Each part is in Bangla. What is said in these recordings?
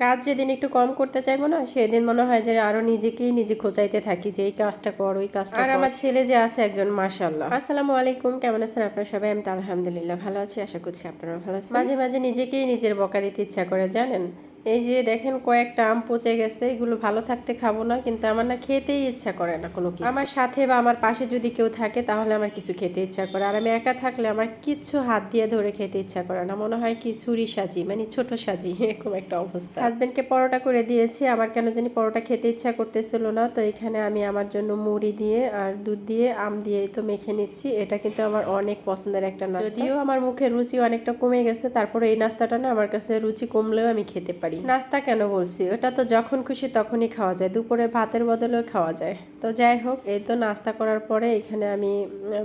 কাজ যেদিন একটু কম করতে চাইব না সেদিন মনে হয় যে আরও নিজেকেই নিজে খোঁচাইতে থাকি যে এই কাজটা কর ওই কাজটা আর আমার ছেলে যে আছে একজন মাশাল্লাহ আসসালামু আলাইকুম কেমন আছেন আপনারা সবাই? আমি তো আলহামদুলিল্লাহ ভালো আছি আশা করছি আপনারা ভালো আছেন। মাঝে মাঝে নিজেকেই নিজের বকা দিতে ইচ্ছা করে জানেন? এই যে দেখেন কয়েকটা আম পচে গেছে এগুলো ভালো থাকতে খাব না কিন্তু আমার না খেতেই ইচ্ছা করে না কোনো কিছু। আমার সাথে বা আমার পাশে যদি কেউ থাকে তাহলে আমার কিছু খেতে ইচ্ছা করে। আর আমি একা থাকলে আমার কিচ্ছু হাত দিয়ে ধরে খেতে ইচ্ছা করে না। মনে হয় কি ছুরি সাজি মানে ছোট সাজি এরকম একটা অবস্থা। হাজবেন্ডকে পরোটা করে দিয়েছি আমার কেন জানি পরোটা খেতে ইচ্ছা করতেছিল না। তো এখানে আমি আমার জন্য মুড়ি দিয়ে আর দুধ দিয়ে আম দিয়ে তো মেখে নিচ্ছি। এটা কিন্তু আমার অনেক পছন্দের একটা নাস্তা। যদিও আমার মুখে রুচি অনেকটা কমে গেছে তারপরে এই নাস্তাটা না আমার কাছে রুচি কমলেও আমি খেতে পারি। নাস্তা কেন বলছি? ওটা তো যখন খুশি তখনই খাওয়া যায়। দুপুরে ভাতের বদলেও খাওয়া যায়। তো যাই হোক, এই তো নাস্তা করার পরে এখানে আমি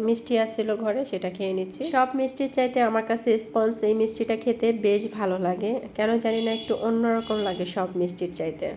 মিষ্টি আসছিল ঘরে, সেটা খেয়ে নিচ্ছি। সব মিষ্টির চাইতে আমার কাছে স্পঞ্জ এই মিষ্টিটা খেতে বেশ ভালো লাগে। কেন জানি না, একটু অন্যরকম লাগে সব মিষ্টির চাইতে।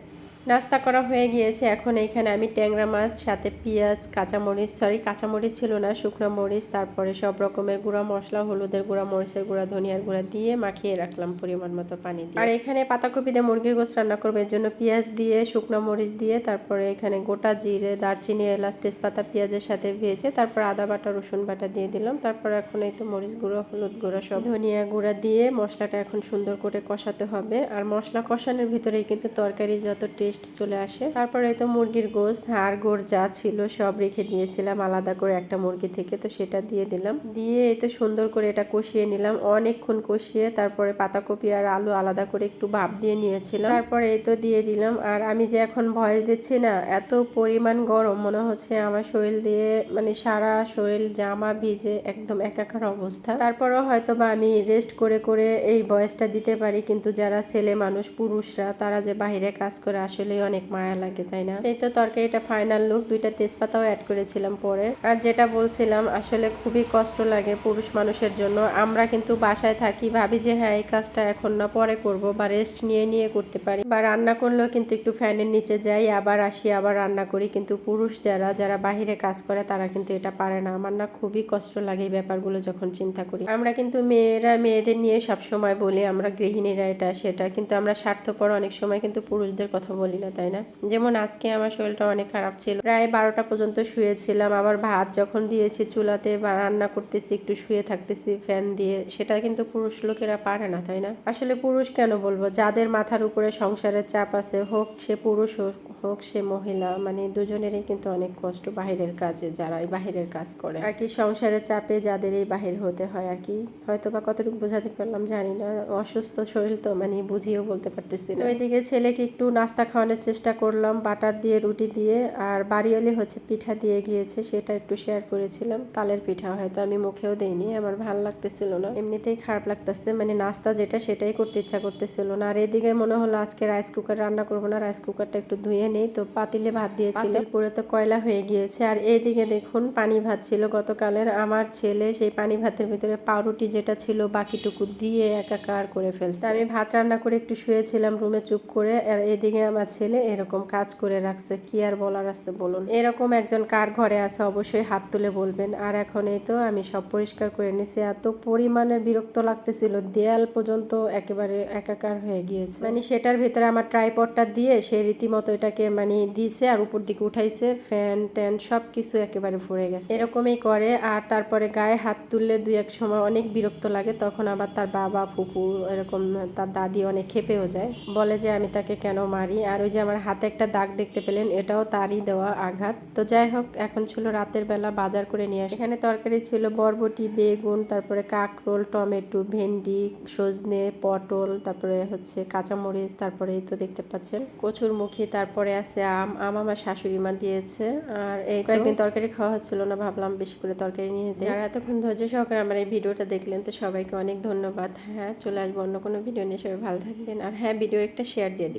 নাস্তা করা হয়ে গিয়েছে। এখন এইখানে আমি ট্যাংরা মাছ, সাথে পেঁয়াজ, কাঁচামরিচ সরি কাঁচামরিচ ছিল না, শুকনো মরিচ, তারপরে সব রকমের গুঁড়া মশলা, হলুদের গুঁড়া, মরিচের গুঁড়া, ধনিয়ার গুঁড়া দিয়ে মাখিয়ে রাখলাম পরিমাণ মতো পানি দিয়ে। আর এখানে পাতাকপি দিয়ে মুরগির গোস রান্না করব, এর জন্য পেঁয়াজ দিয়ে, শুকনো মরিচ দিয়ে, তারপরে এখানে গোটা জিরে, দারচিনি, এলাচ, তেজপাতা, পেঁয়াজের সাথে ভেজে, তারপর আদা বাটা, রসুন বাটা দিয়ে দিলাম। তারপর এখন এই তো মরিচ গুঁড়ো, হলুদ গুঁড়ো সব ধনিয়া গুঁড়া দিয়ে মশলাটা এখন সুন্দর করে কষাতে হবে। আর মশলা কষানোর ভিতরেই কিন্তু তরকারি যত টেস্ট চলে আসে। তারপরে তো মুরগির গোস হাড় গোড় যা ছিল সব রেখে দিয়েছিলাম, আলাদা করে একটা মুরগি থেকে, তো সেটা দিয়ে দিলাম। দিয়ে এই তো সুন্দর করে এটা কষিয়ে নিলাম, অনেকক্ষণ কষিয়ে তারপরে পাতাকপি আর আলু আলাদা করে একটু ভাপ দিয়ে নিয়েছিলাম। তারপরে এই তো দিয়ে দিলাম, আর আমি যে এখন ভয়েস দিচ্ছি না, এত পরিমাণ গরম, মনে হচ্ছে আমার শরীর দিয়ে মানে সারা শরীর জামা ভিজে একদম একাকার অবস্থা। তারপরেও হয়তো বা আমি রেস্ট করে করে এই বয়সটা দিতে পারি, কিন্তু যারা ছেলে মানুষ, পুরুষরা, তারা যে বাইরে কাজ করে আসলেই অনেক মায়া লাগে, তাই না? এই তো তরকারিটা ফাইনাল লুক দুইটা তেজপাতাও অ্যাড করেছিলাম পরে। আর যেটা বলছিলাম, আসলে খুবই কষ্ট লাগে পুরুষ মানুষের জন্য। আমরা কিন্তু বাসায় থাকি, ভাবি যে হ্যাঁ এই কাজটা এখন না, পরে করব বা রেস্ট নিয়ে নিয়ে করতে পারি। বা রান্না করলেও কিন্তু একটু ফ্যানের নিচে যাই, আবার আসি, আবার রান্না করি। কিন্তু পুরুষ যারা যারা বাহিরে কাজ করে, তারা কিন্তু এটা পারে না। আমার না খুবই কষ্ট লাগে এই ব্যাপারগুলো যখন চিন্তা করি। আমরা কিন্তু মেয়েরা, মেয়েদের নিয়ে সব সময় বলি, আমরা গৃহিণীরা এটা, সেটা। কিন্তু আমরা স্বার্থপর অনেক সময় কিন্তু পুরুষদের কথা বলি না, তাই না? যেমন আজকে আমার শরীরটা অনেক খারাপ ছিল। প্রায় বারোটা পর্যন্ত শুয়েছিলাম। আবার ভাত যখন দিয়েছি চুলাতে বা রান্না করতেছি, একটু শুয়ে থাকতেছি, ফ্যান দিয়ে, সেটা কিন্তু পুরুষ লোকেরা পারে না, তাই না? আসলে পুরুষ কেন বলব? যাদের মাথার উপরে সংসারের চাপ আছে, হোক সে পুরুষ, হোক সে মহিলা মানে দুজনেরই কিন্তু অনেক কষ্ট বাহিরের কাজে যারা এই বাহিরের কাজ করে। আর কি সংসারের চাপে যাদের এই বাহির হতে হয়, আর কি? হয়তো বা কতটুকু বোঝাতে পারলাম জানি না। অসুস্থ শরীর তো মানে বুঝিয়েও বলতে পারতেছি না। ওইদিকে ছেলেকে একটু নাস্তা খাওয়ানোর চেষ্টা করলাম বাটার দিয়ে রুটি দিয়ে আর বাড়িওয়ালি হচ্ছে পিঠা দিয়ে গিয়েছে সেটা একটু শেয়ার করেছিলাম। তালের পিঠা হয়তো আমি মুখেও দেইনি আমার ভালো লাগতেছিল না। এমনিতেই খারাপ লাগতেছে মানে নাস্তা যেটা সেটাই করতে ইচ্ছা করতেছিল না। আর এদিকে মনে হলো আজকে রাইস কুকার রান্না করব না রাইস কুকারটা একটু ধুয়ে নেই তো পাতিলে ভাত দিয়েছিল। পুরো তো কয়লা হয়ে গিয়েছে। আর এইদিকে দেখুন পানি ভাত ছিল গতকালের। আমার ছেলে সেই পানি ভাতের ভিতরে পাউরুটি যেটা ছিল বাকিটুকু দিয়ে একাকার করে ফেলছে। আমি ভাত রান্না করে একটু শুয়েছিলাম রুমে চুপ করে। আর এদিকে আমার ছেলে এরকম কাজ করে রাখছে, কি আর বলার আছে বলুন? এরকম একজন কার ঘরে আছে অবশ্যই হাত তুলে বলবেন। আর এখন এই তো আমি সব পরিষ্কার করে নিছি, এত পরিমাণে বিরক্ত লাগতেছিল, দেয়াল পর্যন্ত একেবারে একাকার হয়ে গিয়েছে। মানে সেটার ভেতরে আমার ট্রাইপডটা দিয়ে সে রীতিমতো এটাকে মানে দিয়েছে আর উপর দিকে উঠাইছে, ফ্যান ট্যান সব কিছু একেবারে ভরে গেছে। এরকমই করে আর তারপরে গায়ে হাত তুললে দুই এক সময় অনেক বিরক্ত লাগে, তখন আবার তার বাবা, ফুপু এরকম তার দাদি অনেক খেপেও যায়। বলে যে আমি তাকে কেন মারি? আর ওই যে আমার হাতে একটা দাগ দেখতে পেলেন, এটাও তারই দেওয়া আঘাত। তো যাই হোক, এখন ছিল রাতের বেলা, বাজার করে নিয়ে আসি এখানে তরকারি ছিল বরবটি, বেগুন, তারপরে কাকরোল, টমেটো, ভেন্ডি, সজনে, পটল, তারপরে হচ্ছে কাঁচামরিচ, তারপরে এই তো দেখতে পাচ্ছেন। কচুর মুখী, তারপরে আছে আম। আম আমার শাশুড়ি মা দিয়েছে। আর এই কয়েকদিন তরকারি খাওয়া হচ্ছিল না, ভাবলাম বেশি করে তরকারি নিয়ে যাই। যারা এতক্ষণ ধৈর্য সহকারে আমার এই ভিডিওটা দেখলেন, তো সবাইকে অনেক ধন্যবাদ। হ্যাঁ চলে আসব অন্য কোনো ভিডিও নিয়ে। সবাই ভালো থাকবেন। আর হ্যাঁ ভিডিও একটা শেয়ার দিয়ে দিবেন।